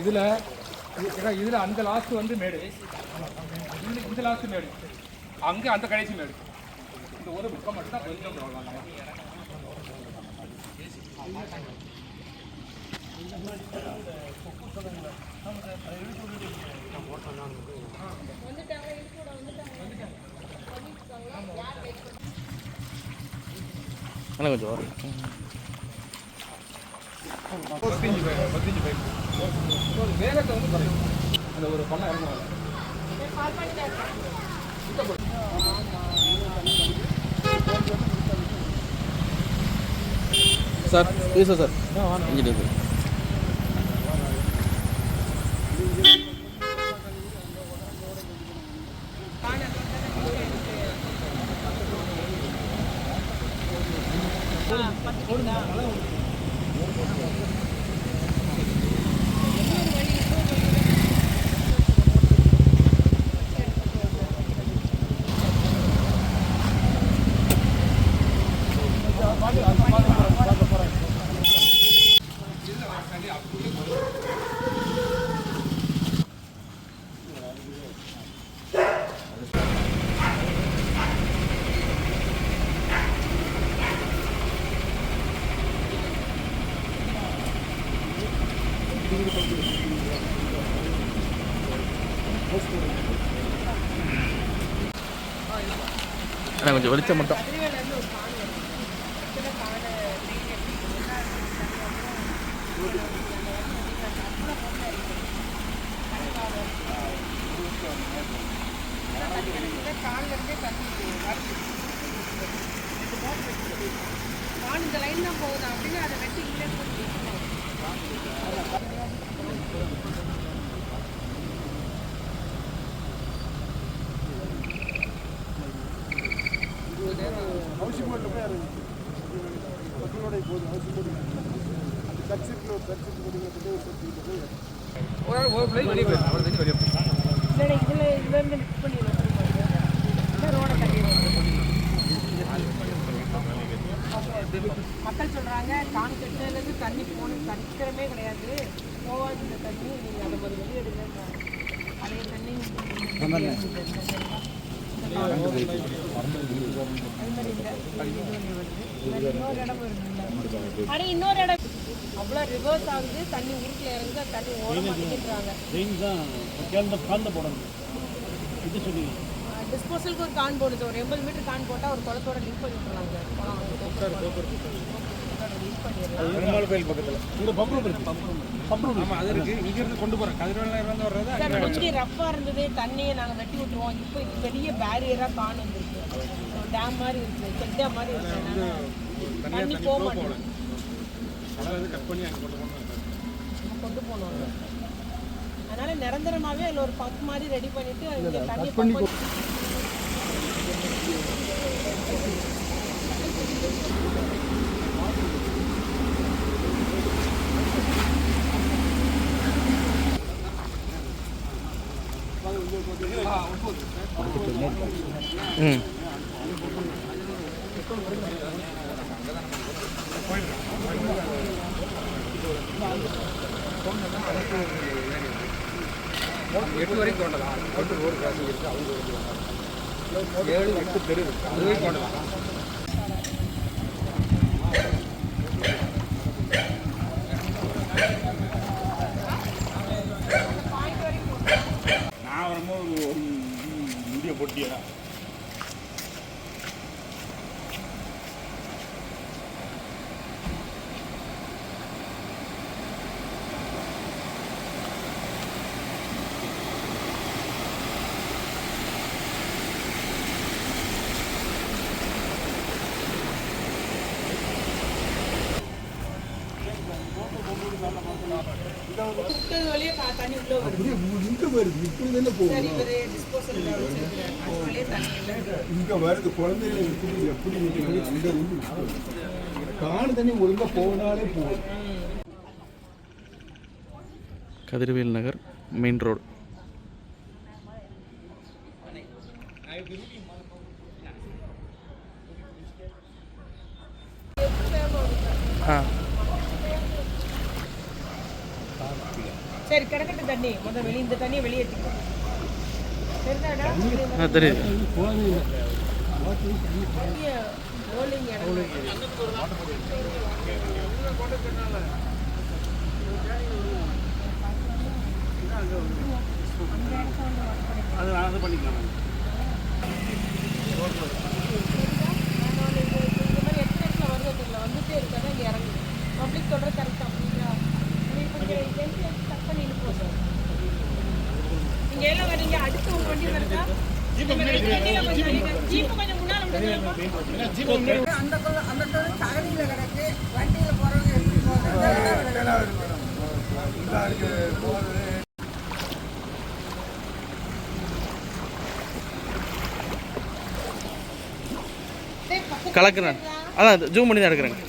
இதில் ஏன்னா இதில் அந்த லாஸ்ட் வந்து மேடு. இந்த இந்த லாஸ்ட் மேடு. அங்கே அந்த கடைசி மேடு. இந்த ஒரு புக்கம் மட்டும் தான் கொஞ்சம் problem. கொஞ்சம் வரும் பதினஞ்சு பேர் பதினஞ்சு பேர் வேகத்தை வந்து குறையும் அந்த ஒரு பணம் இறங்குவாங்க சார். பேச சார் இன்ஜினியர் சார் ஆனால் Thank you. கொஞ்சம் வெளிச்சம் மட்டும். நான் இந்த லைன் தான் போகுது அப்படின்னு அதை ஹவுசிங் போர்டில் போய் இறங்கு மக்களோட போது ஹவுசிங் போர்டு அந்த சர்ச்சுக்கு ஒரு சர்ச்சுக்கு போய் ஒரு சர்ச்சுக்கு போய் ஒரு ஆள் ஒரு பிள்ளை வெளியே போயிடும் தண்ணி வெளியே போயிடும் இல்லை இதில் இதுலேருந்து மிக்ஸ் பண்ணி ரோடை கட்டி மக்கள் சொல்கிறாங்க கான் கட்டினதுலேருந்து தண்ணி போகணும் சரித்திரமே கிடையாது போகாது இந்த தண்ணி நீங்கள் அதை மாதிரி வெளியிடுங்க அதே தண்ணி இல்லை இன்னொரு இடம் அவ்வளோ ரிவர்ஸ் ஆகுது. தண்ணி ஊருக்குள்ள இறங்குது. அது தண்ணி ஓட மாட்டேங்கிறாங்க ட்ரெயின் தான். கேந்த காந்த போடணும். இது சொல்லி. டிஸ்போசலுக்கு ஒரு கான் போடுது. ஒரு எண்பது மீட்டர் கான் போட்டால் ஒரு குளத்தோட லிங்க் பண்ணி விட்டுறாங்க லிங்க் பண்ணிடலாம் பெருமாள் கோயில் பக்கத்தில். இங்கே பம்பரம் இருக்கு. பம்பரம் ஆமாம் அது இருக்கு. இங்கேருந்து கொண்டு போகிறேன் கதிரவனில் இருந்து வர்றது சார் கொஞ்சம் ரஃப்பாக இருந்தது. தண்ணியை நாங்கள் வெட்டி விட்டுருவோம். இப்போ இது பெரிய பேரியராக வந்துருக்கு டேம் மாதிரி இருக்குது செக் டேம் மாதிரி இருக்கு. அதனால தண்ணி போக மாட்டேங்குது அதாவது கட் பண்ணி அங்கே கொண்டு நம்ம கொண்டு போனோம் அதனால நிரந்தரமாகவே அதில் ஒரு பம்ப் மாதிரி ரெடி பண்ணிட்டு இங்கே தண்ணி ம் எட்டு வரைக்கும் தோண்டலாம் எட்டு ரோடு கிராசிங் இருக்குது அவங்க ஏழு எட்டு தெரு இருக்கு அது தோண்டலாம் நான் வரும்போது ஒரு வீடியோ இங்கே வருது. இப்படி தானே இங்கே வருது. குழந்தைகளை எப்படி எப்படி அங்கே வந்து காணு தண்ணி போனாலே கதிர்வேல் நகர் மெயின் ரோடு. தண்ணி முதல்ல வெளியே இந்த தண்ணியை வெளியேற்றிக்கோ தெரியுது. அது அது பண்ணிக்கலாம் வந்துட்டே இருக்காது இங்கே இறங்குது பப்ளிக் சொல்கிறது கரெக்டாக எல்லாம் வரீங்க அடுத்து வண்டி வருதா அந்த அந்த தகதியில கிடக்கு வண்டியில போறவங்க எப்படி போறது கலக்குறேன் அதான் ஜூம் பண்ணி தான் எடுக்கிறேங்க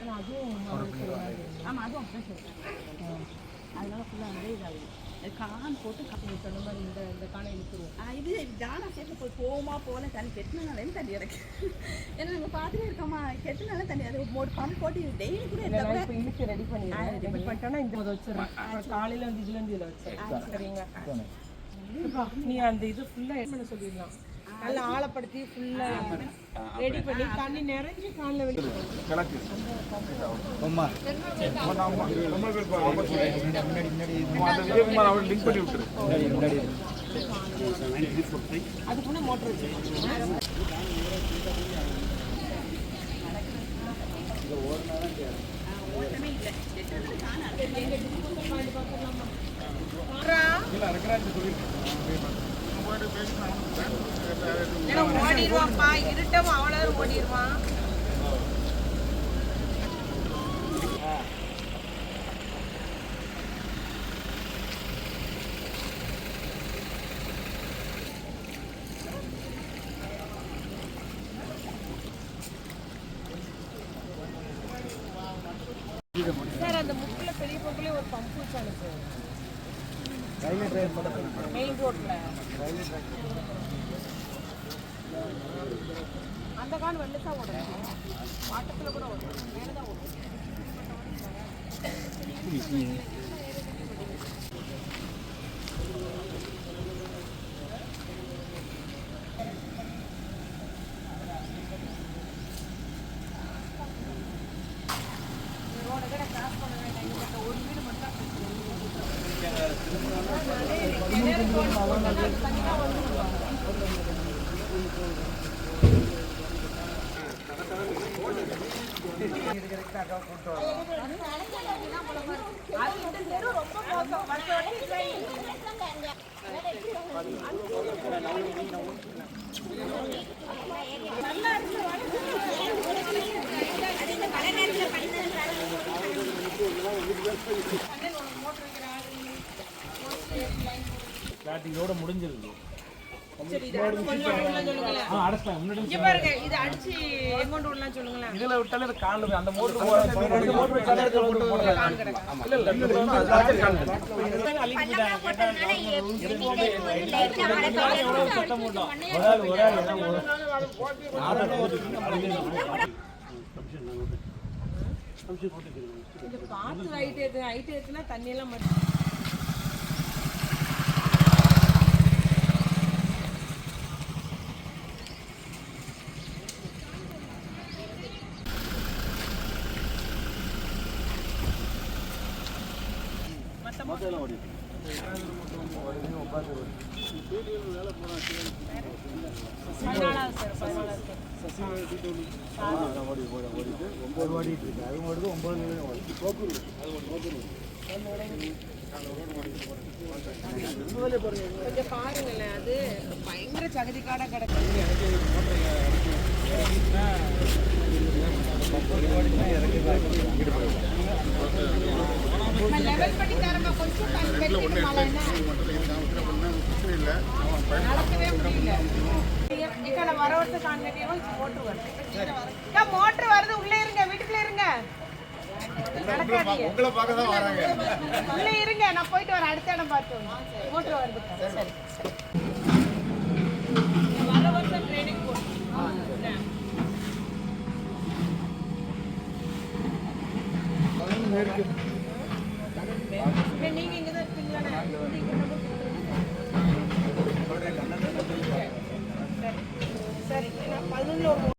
சொல்லியாச்சு ஆமாம் அதுவும் சொல்கிறேன் அதனால ஃபுல்லாக வந்து இதாகுது அது கான் போட்டு நீங்க சொன்ன மாதிரி இந்த இந்த காணை இழுத்துருவோம். இது தானா சேர்த்து போய் போமா போல தண்ணி கெட்டினாலே தண்ணி இறக்கு. ஏன்னா நாங்கள் பார்த்துட்டே இருக்கோமா கெட்டினால தண்ணி அது ஒரு பம்ப் போட்டு டெய்லி கூட இப்போ இழுத்து ரெடி பண்ணிடுறேன். ரெடி பண்ணிட்டோன்னா இந்த வச்சிடுறேன். காலையில் வந்து இதுலேருந்து இதில் வச்சிடுறேன். சரிங்க நீ அந்த இது ஃபுல்லாக பண்ண சொல்லிடலாம்? நல்லா ஆழப்படுத்தி ஃபுல்லாக ரெடி பண்ணி தண்ணி நிறைஞ்சு காலில் அதுக்குள்ள மோட்டர் வச்சுருக்கோம் ஓடிடுவான்ப்பா இருட்டம் அவ்வளோ ஓடிடுவான். சார் அந்த முக்கில் பெரிய பொங்கலே ஒரு பம்பு வச்சு அனுப்பு. மெயின் ரோட்ல அந்த கால் கான் தான் ஓடும் ஆட்டத்தில் கூட ஓடும் மேலே தான் ஓடும் ரோடு கூட கிராஸ் பண்ண வேண்டாம் இங்க இந்த ஒரு வீடு மட்டும் தான் தனியாக வந்து அது இந்த தெரு ரொம்ப மோசம் மற்ற ஸ்டார்டிங்கோட முடிஞ்சிருக்கு சரி இது அடுத்து கொஞ்சம் விடலாம் சொல்லுங்களேன் ஆ அடைச்சிட்டாங்க முன்னாடி இங்க பாருங்க இது அடிச்சு எங்கொண்டு விடலாம் சொல்லுங்களேன் இதில் விட்டாலே அது கால் அந்த மோட்டர் போட ரெண்டு மோட்டர் வச்சாலே அது மோட்டர் போடலாம் கான் கிடக்கு இல்ல இல்ல இந்த வந்து அது லாஸ்ட் கால் எவ்வளவு சத்தம் போட்டோம். ஒரு ஆள் ஒரு ஆள் எல்லாம் ஒரு கொஞ்சம் பார்த்து ஹைட் ஏத்து ஹைட் ஏத்துனா தண்ணி எல்லாம் மட்டும் கொஞ்சம் பாருங்களேன் அது பயங்கர சகதி காடா கிடக்கு மோட்டர் வருது மோட்டர் உள்ளே இருங்க வீட்டுக்குள்ள இருங்க உங்களை பார்க்க தான் வராங்க. உள்ளே இருங்க நான் போயிட்டு வரேன். அடுத்த இடம் பார்த்து மோட்டர் வருது. சரி வர வருஷம் ட்ரைனிங் போட்டு நீங்க இங்க தான் இருப்பீங்களா சரி நான் பதினொன்று ஒரு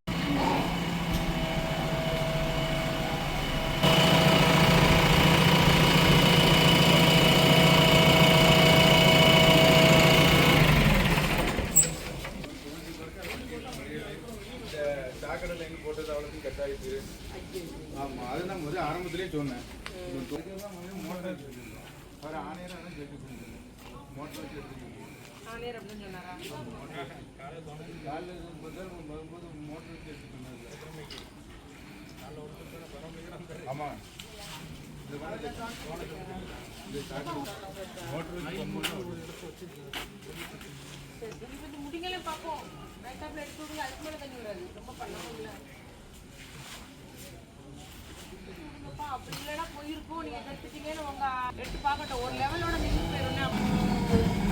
சாக்கடை லைன் போட்டது அவ்வளோத்தையும் கட் ஆகிட்டு ஆமாம் அது நான் முதல்ல ஆரம்பத்திலே சொன்னேன் மோட்டர் வச்சுருக்கோம் வேறு ஆணையர் ஆனால் சேர்த்து மோட்டர் வச்சு எடுத்துக்கிட்டு ஆணையர் அப்படின்னு சொன்னாரா காலையில் முதல் வரும்போது மோட்டர் வச்சு எடுத்துக்கிட்டு ஆமாம் மோட்டர் வச்சு சரி இது முடிங்களே பார்ப்போம் மேக்கப்ல எடுத்து விடுங்க அதுக்கு மேலே தண்ணி வராது ரொம்ப பண்ணாமல் அப்படி இல்லைன்னா போயிருக்கோம் நீங்க கற்றுட்டீங்கன்னு உங்க எடுத்து பார்க்கட்டும் ஒரு லெவலோட நின்று போயிடும்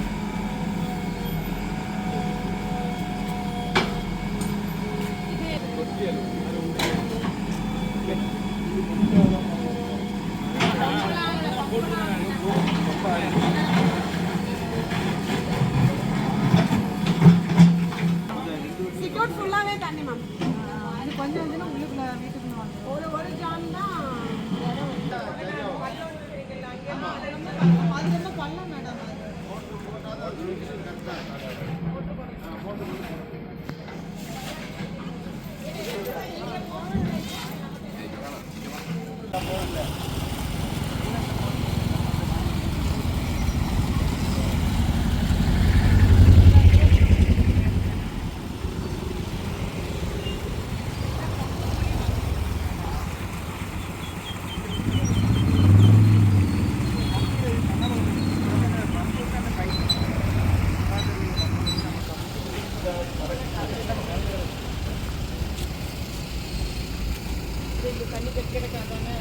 சிக்கோட் ஃபுல்லாகவே தண்ணி மேம் அது கொஞ்சம் கொஞ்சம் உள்ளுக்குள்ள வீட்டுக்குள்ள வந்து ஒரு ஒரு ஜான் தான் அது ரொம்ப பள்ளம் மேடம் தண்ணி கட்டி கிடக்காதானே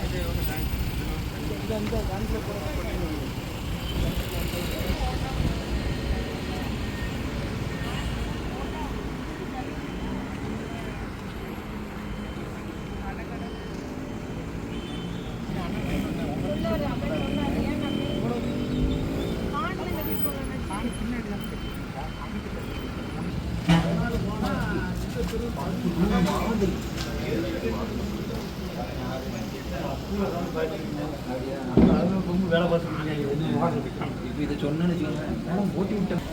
வேலை பார்த்துருக்கீங்க இப்போ இதை சொன்னு வச்சுக்கோங்க மேடம் ஓட்டி விட்டேன்